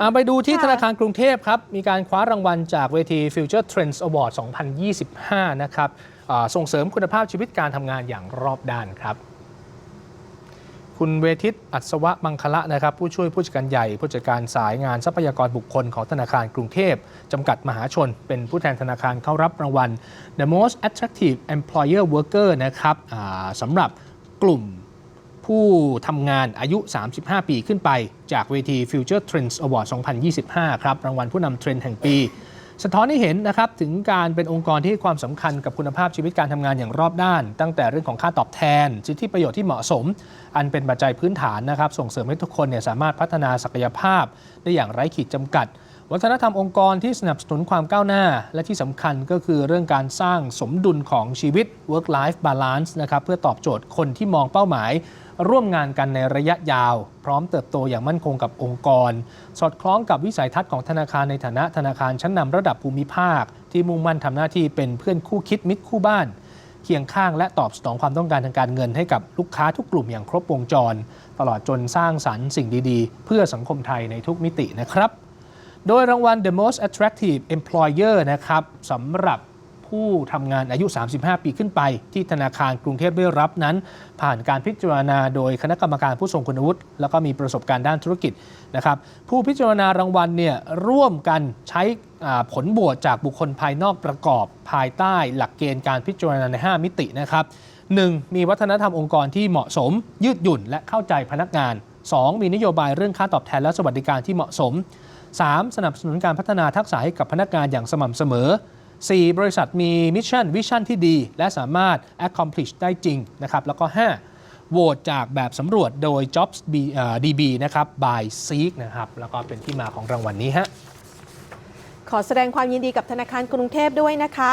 อะไปดูที่ค่ะธนาคารกรุงเทพครับ มีการคว้ารางวัลจากเวที Future Trends Award 2025 นะครับอ่าส่งเสริมคุณภาพชีวิตการทำงานอย่างรอบด้านครับ คุณเวทิตอัศวะมังคละนะครับ ผู้ช่วยผู้จัดการใหญ่ ผู้จัดการสายงานทรัพยากรบุคคลของธนาคารกรุงเทพจำกัดมหาชน เป็นผู้แทนธนาคารเข้ารับรางวัล The Most Attractive Employer Worker นะครับอ่าสำหรับกลุ่ม ผู้ทำงานอายุ 35 ปีขึ้นไปจากเวที Future Trends Award 2025 ครับ รางวัลผู้นำเทรนด์แห่งปี สะท้อนให้เห็นนะครับ ถึงการเป็นองค์กรที่ให้ความสำคัญกับคุณภาพชีวิตการทำงานอย่างรอบด้าน ตั้งแต่เรื่องของค่าตอบแทน สิทธิประโยชน์ที่เหมาะสม อันเป็นปัจจัยพื้นฐานนะครับ ส่งเสริมให้ทุกคนเนี่ยสามารถพัฒนาศักยภาพ ได้อย่างไร้ขีดจำกัด วัฒนธรรมองค์กรที่สนับสนุนความก้าวหน้า และที่สำคัญก็คือเรื่องการสร้างสมดุลของชีวิต work life balance นะครับเพื่อตอบโจทย์คนที่มองเป้าหมาย ร่วมงานกันในระยะยาว พร้อมเติบโตอย่างมั่นคงกับองค์กร สอดคล้องกับวิสัยทัศน์ของธนาคารในฐานะธนาคารชั้นนำระดับภูมิภาค ที่มุ่งมั่นทำหน้าที่เป็นเพื่อนคู่คิดมิตรคู่บ้านเคียงข้างและตอบสนองความต้องการทางการเงินให้กับลูกค้าทุกกลุ่มอย่างครบวงจร ตลอดจนสร้างสรรค์สิ่งดี ๆ เพื่อสังคมไทยในทุกมิตินะครับ โดยรางวัล The Most Attractive Employer นะครับสำหรับผู้ทำงานอายุ 35 ปีขึ้นไป ที่ธนาคารกรุงเทพได้รับนั้น ผ่านการพิจารณาโดยคณะกรรมการผู้ทรงคุณวุฒิแล้วก็มีประสบการณ์ด้านธุรกิจนะครับผู้พิจารณารางวัลเนี่ยร่วมกันใช้ผลโหวตจากบุคคลภายนอกประกอบ ภายใต้หลักเกณฑ์การพิจารณาใน 5 มิตินะครับ 1. มีวัฒนธรรมองค์กรที่เหมาะสม ยืดหยุ่นและเข้าใจพนักงาน 2. มีนโยบายเรื่องค่าตอบแทนและสวัสดิการที่เหมาะสม 3. สนับสนุนการพัฒนาทักษะให้กับพนักงานอย่างสม่ำเสมอ 4. บริษัทมีมิชชั่นวิชั่นที่ดี และสามารถ accomplish ได้จริงนะครับแล้วก็ 5. โหวตจากแบบสำรวจโดย jobsdb นะครับ by Seek นะครับแล้วก็เป็นที่มาของรางวัลนี้ฮะขอแสดงความยินดีกับธนาคารกรุงเทพด้วยนะคะ